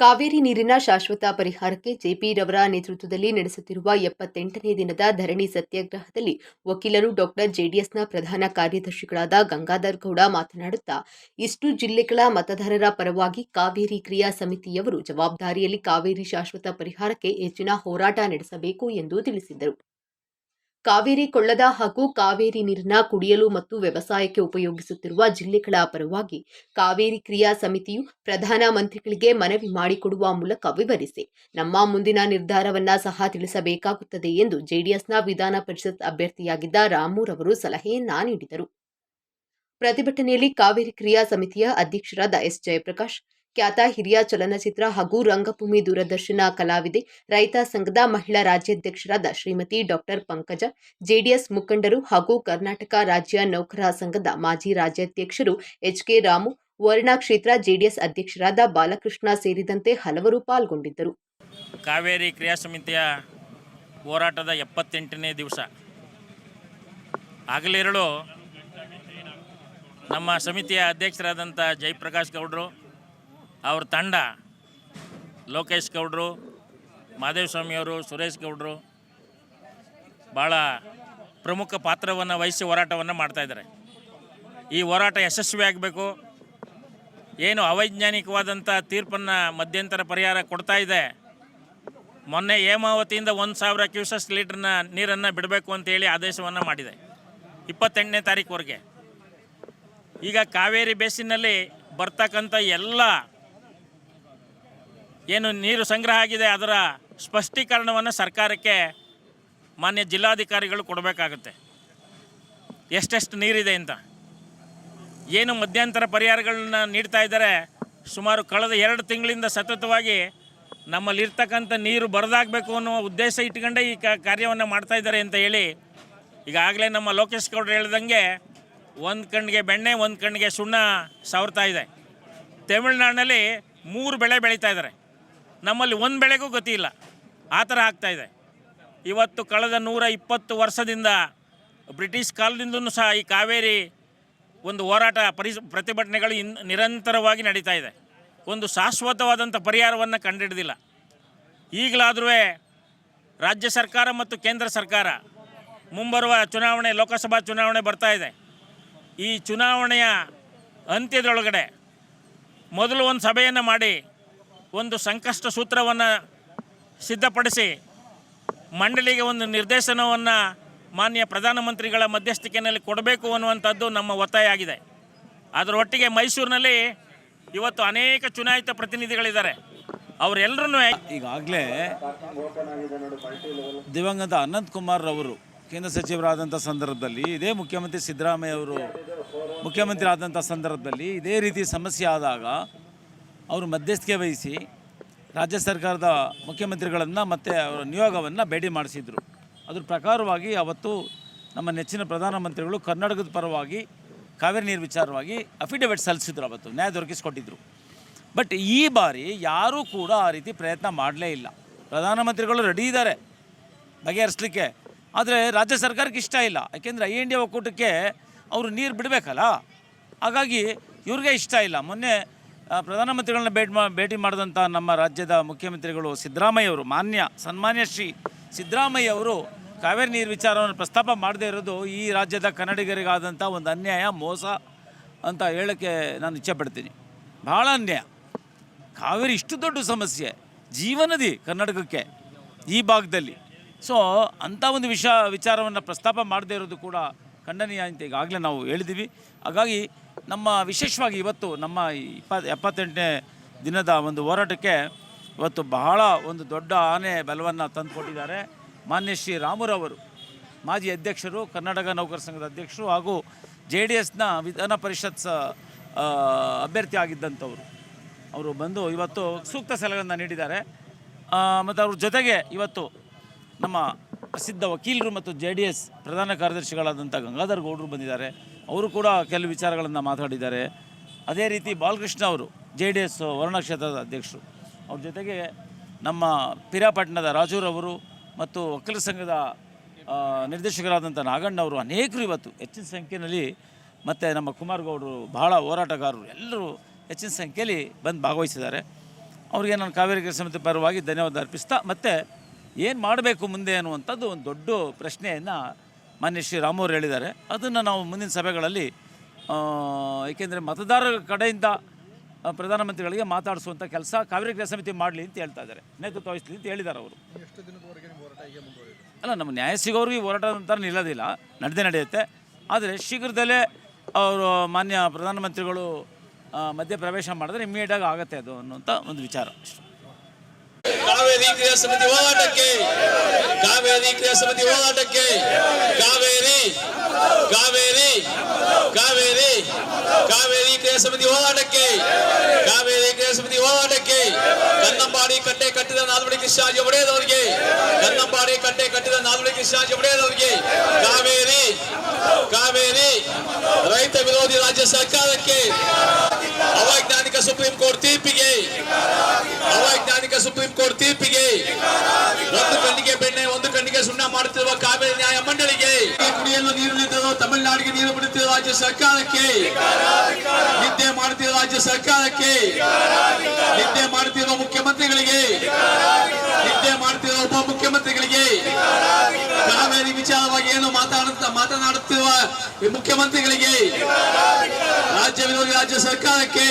ಕಾವೇರಿ ನೀರಿನ ಶಾಶ್ವತ ಪರಿಹಾರಕ್ಕೆ ಜೆಪಿ ರವರ ನೇತೃತ್ವದಲ್ಲಿ ನಡೆಸುತ್ತಿರುವ ಎಪ್ಪತ್ತೆಂಟನೇ ದಿನದ ಧರಣಿ ಸತ್ಯಾಗ್ರಹದಲ್ಲಿ ವಕೀಲರು ಡಾಕ್ಟರ್ ಜೆಡಿಎಸ್ನ ಪ್ರಧಾನ ಕಾರ್ಯದರ್ಶಿಗಳಾದ ಗಂಗಾಧರ್ ಗೌಡ ಮಾತನಾಡುತ್ತಾ, ಇಷ್ಟು ಜಿಲ್ಲೆಗಳ ಮತದಾರರ ಪರವಾಗಿ ಕಾವೇರಿ ಕ್ರಿಯಾ ಸಮಿತಿಯವರು ಜವಾಬ್ದಾರಿಯಲ್ಲಿ ಕಾವೇರಿ ಶಾಶ್ವತ ಪರಿಹಾರಕ್ಕೆ ಹೆಚ್ಚಿನ ಹೋರಾಟ ನಡೆಸಬೇಕು ಎಂದು ತಿಳಿಸಿದರು. ಕಾವೇರಿ ಕೊಳ್ಳದ ಹಾಗೂ ಕಾವೇರಿ ನೀರಿನ ಕುಡಿಯಲು ಮತ್ತು ವ್ಯವಸಾಯಕ್ಕೆ ಉಪಯೋಗಿಸುತ್ತಿರುವ ಜಿಲ್ಲೆಗಳ ಪರವಾಗಿ ಕಾವೇರಿ ಕ್ರಿಯಾ ಸಮಿತಿಯು ಪ್ರಧಾನ ಮಂತ್ರಿಗಳಿಗೆ ಮನವಿ ಮಾಡಿಕೊಡುವ ಮೂಲಕ ವಿವರಿಸಿ, ನಮ್ಮ ಮುಂದಿನ ನಿರ್ಧಾರವನ್ನ ಸಹ ತಿಳಿಸಬೇಕಾಗುತ್ತದೆ ಎಂದು ಜೆಡಿಎಸ್ನ ವಿಧಾನ ಪರಿಷತ್ ಅಭ್ಯರ್ಥಿಯಾಗಿದ್ದ ರಾಮೂರವರು ಸಲಹೆಯನ್ನ ನೀಡಿದರು. ಪ್ರತಿಭಟನೆಯಲ್ಲಿ ಕಾವೇರಿ ಕ್ರಿಯಾ ಸಮಿತಿಯ ಅಧ್ಯಕ್ಷರಾದ ಎಸ್. ಜಯಪ್ರಕಾಶ್ ಖ್ಯಾತ ಹಿರಿಯ ಚಲನಚಿತ್ರ ಹಾಗೂ ರಂಗಭೂಮಿ ದೂರದರ್ಶನ ಕಲಾವಿದೆ, ರೈತ ಸಂಘದ ಮಹಿಳಾ ರಾಜ್ಯಾಧ್ಯಕ್ಷರಾದ ಶ್ರೀಮತಿ ಡಾಕ್ಟರ್ ಪಂಕಜ, ಜೆಡಿಎಸ್ ಮುಖಂಡರು ಹಾಗೂ ಕರ್ನಾಟಕ ರಾಜ್ಯ ನೌಕರ ಸಂಘದ ಮಾಜಿ ರಾಜ್ಯಾಧ್ಯಕ್ಷರು ಎಚ್ಕೆ ರಾಮು, ವರ್ಣಾ ಕ್ಷೇತ್ರ ಜೆಡಿಎಸ್ ಅಧ್ಯಕ್ಷರಾದ ಬಾಲಕೃಷ್ಣ ಸೇರಿದಂತೆ ಹಲವರು ಪಾಲ್ಗೊಂಡಿದ್ದರು. ಕಾವೇರಿ ಕ್ರಿಯಾ ಸಮಿತಿಯ ಹೋರಾಟದ ಎಪ್ಪತ್ತೆಂಟನೇ ದಿವಸ. ಆಗಲಿರಲು ನಮ್ಮ ಸಮಿತಿಯ ಅಧ್ಯಕ್ಷರಾದಂಥ ಜಯಪ್ರಕಾಶ್ ಗೌಡರು ಅವ್ರ ತಂಡ ಲೋಕೇಶ್ ಗೌಡರು ಮಾದೇವಸ್ವಾಮಿಯವರು ಸುರೇಶ್ ಗೌಡರು ಭಾಳ ಪ್ರಮುಖ ಪಾತ್ರವನ್ನು ವಹಿಸಿ ಹೋರಾಟವನ್ನು ಮಾಡ್ತಾಯಿದ್ದಾರೆ ಈ ಹೋರಾಟ ಯಶಸ್ವಿ ಆಗಬೇಕು. ಏನು ಅವೈಜ್ಞಾನಿಕವಾದಂಥ ತೀರ್ಪನ್ನು ಮಧ್ಯಂತರ ಪರಿಹಾರ ಕೊಡ್ತಾ ಇದೆ. ಮೊನ್ನೆ ಹೇಮಾವತಿಯಿಂದ ಒಂದು ಸಾವಿರ ಕ್ಯೂಸಸ್ ಲೀಟ್ರನ್ನ ನೀರನ್ನು ಬಿಡಬೇಕು ಅಂತೇಳಿ ಆದೇಶವನ್ನು ಮಾಡಿದೆ. ಇಪ್ಪತ್ತೆಂಟನೇ ತಾರೀಕುವರೆಗೆ ಈಗ ಕಾವೇರಿ ಬೇಸಿನಲ್ಲಿ ಬರ್ತಕ್ಕಂಥ ಎಲ್ಲ ಏನು ನೀರು ಸಂಗ್ರಹ ಆಗಿದೆ ಅದರ ಸ್ಪಷ್ಟೀಕರಣವನ್ನು ಸರ್ಕಾರಕ್ಕೆ ಮಾನ್ಯ ಜಿಲ್ಲಾಧಿಕಾರಿಗಳು ಕೊಡಬೇಕಾಗುತ್ತೆ. ಎಷ್ಟೆಷ್ಟು ನೀರಿದೆ ಅಂತ. ಏನು ಮಧ್ಯಂತರ ಪರಿಹಾರಗಳನ್ನ ನೀಡ್ತಾ ಇದ್ದಾರೆ. ಸುಮಾರು ಕಳೆದ ಎರಡು ತಿಂಗಳಿಂದ ಸತತವಾಗಿ ನಮ್ಮಲ್ಲಿರ್ತಕ್ಕಂಥ ನೀರು ಬರದಾಗಬೇಕು ಅನ್ನುವ ಉದ್ದೇಶ ಇಟ್ಕೊಂಡೇ ಈ ಕಾರ್ಯವನ್ನು ಮಾಡ್ತಾ ಇದ್ದಾರೆ ಅಂತ ಹೇಳಿ ಈಗಾಗಲೇ ನಮ್ಮ ಲೋಕೇಶ್ ಗೌಡ್ರು ಹೇಳ್ದಂಗೆ ಒಂದು ಕಣ್ಣಿಗೆ ಬೆಣ್ಣೆ, ಒಂದು ಕಣ್ಣಿಗೆ ಸುಣ್ಣ ಸವರ್ತಾ ಇದೆ. ತಮಿಳ್ನಾಡಿನಲ್ಲಿ ಮೂರು ಬೆಳೆ ಬೆಳೀತಾ ಇದ್ದಾರೆ. ನಮ್ಮಲ್ಲಿ ಒಂದು ಬೆಳೆಗೂ ಗತಿ ಇಲ್ಲ. ಆ ಥರ ಆಗ್ತಾಯಿದೆ ಇವತ್ತು ಕಳೆದ ನೂರ ಇಪ್ಪತ್ತು ವರ್ಷದಿಂದ ಬ್ರಿಟಿಷ್ ಕಾಲದಿಂದಲೂ ಸಹ ಈ ಕಾವೇರಿ ಒಂದು ಹೋರಾಟ ಪರಿ, ಪ್ರತಿಭಟನೆಗಳು ಇನ್, ನಿರಂತರವಾಗಿ ನಡೀತಾ ಇದೆ. ಒಂದು ಶಾಶ್ವತವಾದಂಥ ಪರಿಹಾರವನ್ನು ಕಂಡುಹಿಡಿದಿಲ್ಲ ಈಗಲಾದರೂ ರಾಜ್ಯ ಸರ್ಕಾರ ಮತ್ತು ಕೇಂದ್ರ ಸರ್ಕಾರ ಮುಂಬರುವ ಚುನಾವಣೆ, ಲೋಕಸಭಾ ಚುನಾವಣೆ ಬರ್ತಾ ಇದೆ. ಈ ಚುನಾವಣೆಯ ಅಂತ್ಯದೊಳಗಡೆ ಮೊದಲು ಒಂದು ಸಭೆಯನ್ನು ಮಾಡಿ ಒಂದು ಸಂಕಷ್ಟ ಸೂತ್ರವನ್ನು ಸಿದ್ಧಪಡಿಸಿ ಮಂಡಳಿಗೆ ಒಂದು ನಿರ್ದೇಶನವನ್ನು ಮಾನ್ಯ ಪ್ರಧಾನಮಂತ್ರಿಗಳ ಮಧ್ಯಸ್ಥಿಕೆಯಲ್ಲಿ ಕೊಡಬೇಕು ಅನ್ನುವಂಥದ್ದು ನಮ್ಮ ಒತ್ತಾಯ ಆಗಿದೆ. ಅದರೊಟ್ಟಿಗೆ ಮೈಸೂರಿನಲ್ಲಿ ಇವತ್ತು ಅನೇಕ ಚುನಾಯಿತ ಪ್ರತಿನಿಧಿಗಳಿದ್ದಾರೆ. ಅವರೆಲ್ಲರೂ ಈಗಾಗಲೇ ದಿವಂಗತ ಅನಂತ್ ಕುಮಾರ್ ಅವರು ಕೇಂದ್ರ ಸಚಿವರಾದಂಥ ಸಂದರ್ಭದಲ್ಲಿ, ಇದೇ ಮುಖ್ಯಮಂತ್ರಿ ಸಿದ್ದರಾಮಯ್ಯ ಅವರು ಮುಖ್ಯಮಂತ್ರಿ ಆದಂಥ ಸಂದರ್ಭದಲ್ಲಿ ಇದೇ ರೀತಿ ಸಮಸ್ಯೆ ಆದಾಗ ಅವರು ಮಧ್ಯಸ್ಥಿಕೆ ವಹಿಸಿ ರಾಜ್ಯ ಸರ್ಕಾರದ ಮುಖ್ಯಮಂತ್ರಿಗಳನ್ನು ಮತ್ತು ಅವರ ನಿಯೋಗವನ್ನು ಭೇಟಿ ಮಾಡಿಸಿದರು. ಅದ್ರ ಪ್ರಕಾರವಾಗಿ ಅವತ್ತು ನಮ್ಮ ನೆಚ್ಚಿನ ಪ್ರಧಾನಮಂತ್ರಿಗಳು ಕರ್ನಾಟಕದ ಪರವಾಗಿ ಕಾವೇರಿ ನೀರು ವಿಚಾರವಾಗಿ ಅಫಿಡವಿಟ್ ಸಲ್ಲಿಸಿದ್ರು ಅವತ್ತು, ನ್ಯಾಯ ದೊರಕಿಸಿಕೊಟ್ಟಿದ್ದರು ಬಟ್ ಈ ಬಾರಿ ಯಾರೂ ಕೂಡ ಆ ರೀತಿ ಪ್ರಯತ್ನ ಮಾಡಲೇ ಇಲ್ಲ. ಪ್ರಧಾನಮಂತ್ರಿಗಳು ರೆಡಿ ಇದ್ದಾರೆ ಬಗೆಹರಿಸಲಿಕ್ಕೆ. ಆದರೆ ರಾಜ್ಯ ಸರ್ಕಾರಕ್ಕೆ ಇಷ್ಟ ಇಲ್ಲ. ಯಾಕೆಂದರೆ ಐ ಡಿ ಒಕ್ಕೂಟಕ್ಕೆ ಅವರು ನೀರು ಬಿಡಬೇಕಲ್ಲ? ಹಾಗಾಗಿ ಇವ್ರಿಗೆ ಇಷ್ಟ ಇಲ್ಲ. ಮೊನ್ನೆ ಪ್ರಧಾನಮಂತ್ರಿಗಳನ್ನ ಭೇಟಿ ಮಾ, ಭೇಟಿ ಮಾಡಿದಂಥ ನಮ್ಮ ರಾಜ್ಯದ ಮುಖ್ಯಮಂತ್ರಿಗಳು ಸಿದ್ದರಾಮಯ್ಯ ಅವರು, ಮಾನ್ಯ, ಸನ್ಮಾನ್ಯ ಶ್ರೀ ಸಿದ್ದರಾಮಯ್ಯ ಅವರು ಕಾವೇರಿ ನೀರು ವಿಚಾರವನ್ನು ಪ್ರಸ್ತಾಪ ಮಾಡದೇ ಇರೋದು ಈ ರಾಜ್ಯದ ಕನ್ನಡಿಗರಿಗಾದಂಥ ಒಂದು ಅನ್ಯಾಯ, ಮೋಸ ಅಂತ ಹೇಳೋಕ್ಕೆ ನಾನು ಇಚ್ಛೆಪಡ್ತೀನಿ. ಭಾಳ ಅನ್ಯಾಯ. ಕಾವೇರಿ ಇಷ್ಟು ದೊಡ್ಡ ಸಮಸ್ಯೆ ಜೀವನದಿ ಕರ್ನಾಟಕಕ್ಕೆ ಈ ಭಾಗದಲ್ಲಿ. ಸೊ ಅಂಥ ಒಂದು ವಿಷ, ವಿಚಾರವನ್ನು ಪ್ರಸ್ತಾಪ ಮಾಡದೇ ಇರೋದು ಕೂಡ ಖಂಡನೀಯ ಅಂತ ಈಗಾಗಲೇ ನಾವು ಹೇಳಿದ್ದೀವಿ. ಹಾಗಾಗಿ ನಮ್ಮ ವಿಶೇಷವಾಗಿ ಇವತ್ತು ನಮ್ಮ ಇಪ್ಪ, ಎಪ್ಪತ್ತೆಂಟನೇ ದಿನದ ಒಂದು ಹೋರಾಟಕ್ಕೆ ಇವತ್ತು ಬಹಳ ಒಂದು ದೊಡ್ಡ ಆನೆ ಬಲವನ್ನು ತಂದುಕೊಟ್ಟಿದ್ದಾರೆ. ಮಾನ್ಯ ಶ್ರೀ ರಾಮುರವರು, ಮಾಜಿ ಅಧ್ಯಕ್ಷರು ಕರ್ನಾಟಕ ನೌಕರ ಸಂಘದ ಅಧ್ಯಕ್ಷರು ಹಾಗೂ ಜೆ ಡಿ ಎಸ್ನ ವಿಧಾನ ಪರಿಷತ್ ಸ ಅಭ್ಯರ್ಥಿ ಆಗಿದ್ದಂಥವ್ರು. ಅವರು ಬಂದು ಇವತ್ತು ಸೂಕ್ತ ಸಲಹೆಗಳನ್ನು ನೀಡಿದ್ದಾರೆ. ಮತ್ತು ಅವ್ರ ಜೊತೆಗೆ ಇವತ್ತು ನಮ್ಮ ಪ್ರಸಿದ್ಧ ವಕೀಲರು ಮತ್ತು ಜೆ ಡಿ ಎಸ್ ಪ್ರಧಾನ ಕಾರ್ಯದರ್ಶಿಗಳಾದಂಥ ಗಂಗಾಧರ್ ಗೌಡರು ಬಂದಿದ್ದಾರೆ. ಅವರು ಕೂಡ ಕೆಲವು ವಿಚಾರಗಳನ್ನು ಮಾತಾಡಿದ್ದಾರೆ. ಅದೇ ರೀತಿ ಬಾಲಕೃಷ್ಣ ಅವರು, ಜೆ ಡಿ ಎಸ್ ವರ್ಣ ಕ್ಷೇತ್ರದ ಅಧ್ಯಕ್ಷರು. ಅವ್ರ ಜೊತೆಗೆ ನಮ್ಮ ಪಿರಾಪಟ್ಟಣದ ರಾಜೂರವರು ಮತ್ತು ವಕೀಲರ ಸಂಘದ ನಿರ್ದೇಶಕರಾದಂಥ ನಾಗಣ್ಣ ಅವರು ಅನೇಕರು ಇವತ್ತು ಹೆಚ್ಚಿನ ಸಂಖ್ಯೆಯಲ್ಲಿ ಮತ್ತು ನಮ್ಮ ಕುಮಾರ್ ಗೌಡರು ಬಹಳ ಹೋರಾಟಗಾರರು ಎಲ್ಲರೂ ಹೆಚ್ಚಿನ ಸಂಖ್ಯೆಯಲ್ಲಿ ಬಂದು ಭಾಗವಹಿಸಿದ್ದಾರೆ. ಅವರಿಗೆ ನಾನು ಕಾವೇರಿ ಸಮಿತಿ ಪರವಾಗಿ ಧನ್ಯವಾದ ಅರ್ಪಿಸ್ತಾ ಮತ್ತು ಏನು ಮಾಡಬೇಕು ಮುಂದೆ ಅನ್ನುವಂಥದ್ದು ಒಂದು ದೊಡ್ಡ ಪ್ರಶ್ನೆಯನ್ನು ಮಾನ್ಯ ಶ್ರೀ ರಾಮವ್ರು ಹೇಳಿದ್ದಾರೆ. ಅದನ್ನು ನಾವು ಮುಂದಿನ ಸಭೆಗಳಲ್ಲಿ ಏಕೆಂದರೆ ಮತದಾರರ ಕಡೆಯಿಂದ ಪ್ರಧಾನಮಂತ್ರಿಗಳಿಗೆ ಮಾತಾಡಿಸುವಂಥ ಕೆಲಸ ಕಾವೇರಿ ಕ್ರಿಯಾ ಸಮಿತಿ ಮಾಡಲಿ ಅಂತ ಹೇಳ್ತಾ ಇದ್ದಾರೆ. ನೇತೃತ್ವ ವಹಿಸಲಿ ಅಂತ ಹೇಳಿದ್ದಾರೆ ಅವರು. ಅಲ್ಲ ನಮ್ಮ ನ್ಯಾಯ ಸಿಗೋರಿಗೆ ಹೋರಾಟ ಅಂತ ನಿಲ್ಲೋದಿಲ್ಲ. ನಡೆದೇ ನಡೆಯುತ್ತೆ. ಆದರೆ ಶೀಘ್ರದಲ್ಲೇ ಅವರು ಮಾನ್ಯ ಪ್ರಧಾನಮಂತ್ರಿಗಳು ಮಧ್ಯೆ ಮಧ್ಯ ಪ್ರವೇಶ ಮಾಡಿದ್ರೆ ಇಮ್ಮಿಡಿಯೇಟಾಗಿ ಆಗುತ್ತೆ ಅದು ಅನ್ನುವಂಥ ಒಂದು ವಿಚಾರ. ಅಷ್ಟೇ. ಕಾವೇರಿ ಕ್ರಿಯಾ ಸಮಿತಿ ಹೋರಾಟಕ್ಕೆ ಕಾವೇರಿ ಕ್ರಿಯಾ ಸಮಿತಿ ಹೋರಾಟಕ್ಕೆ ಕಾವೇರಿ ಕಾವೇರಿ ಕಾವೇರಿ ಕಾವೇರಿ ಕ್ರಿಯಾ ಸಮಿತಿ ಹೋರಾಟಕ್ಕೆ ಕಾವೇರಿ ಕ್ರಿಯಾ ಸಮಿತಿ ಹೋರಾಟಕ್ಕೆ ಕನ್ನಂಬಾಡಿ ಕಟ್ಟೆ ಕಟ್ಟಿದ ನಾಲ್ವಡಿ ಕೃಷ್ಣಾಜಿ ಒಡೆಯದವರಿಗೆ ಕನ್ನಂಬಾಡಿ ಕಟ್ಟೆ ಕಟ್ಟಿದ ನಾಲ್ವಡಿ ಕೃಷ್ಣಾಜಿ ಒಡೆಯದವರಿಗೆ ಕಾವೇರಿ ಕಾವೇರಿ ರೈತ ವಿರೋಧಿ ರಾಜ್ಯ ಸರ್ಕಾರಕ್ಕೆ ಅವೈಜ್ಞಾನಿಕ ಸುಪ್ರೀಂ ಕೋರ್ಟ್ ತೀರ್ಪಿಗೆ ಅವೈಜ್ಞಾನಿಕ ಸುಪ್ರೀಂ ಕೋರ್ಟ್ ತೀರ್ಪಿಗೆ ಒಂದು ಕಣ್ಣಿಗೆ ಬೆಣ್ಣೆ ಒಂದು ಕಣ್ಣಿಗೆ ಸುಣ್ಣ ಮಾಡುತ್ತಿರುವ ಕಾವೇರಿ ನ್ಯಾಯ ಮಂಡಳಿಗೆ. ಕುಡಿಯಲು ನೀರು ನಿಂತಿರೋ ತಮಿಳುನಾಡಿಗೆ ನೀರು ಬಿಡುತ್ತಿರುವ ರಾಜ್ಯ ಸರ್ಕಾರಕ್ಕೆ. ನಿದ್ದೆ ಮಾಡುತ್ತಿರುವ ರಾಜ್ಯ ಸರ್ಕಾರಕ್ಕೆ. ನಿದ್ದೆ ಮಾಡುತ್ತಿರುವ ಮುಖ್ಯಮಂತ್ರಿಗಳಿಗೆ. ನಿದ್ದೆ ಮಾಡುತ್ತಿರುವ ಉಪಮುಖ್ಯಮಂತ್ರಿಗಳಿಗೆ ಕಾವೇರಿ ವಿಚಾರವಾಗಿ ಏನು ಮಾತಾಡುತ್ತ, ಮಾತನಾಡುತ್ತಿರುವ ಮುಖ್ಯಮಂತ್ರಿಗಳಿಗೆ. ರಾಜ್ಯ ವಿರೋಧಿ ರಾಜ್ಯ ಸರ್ಕಾರಕ್ಕೆ.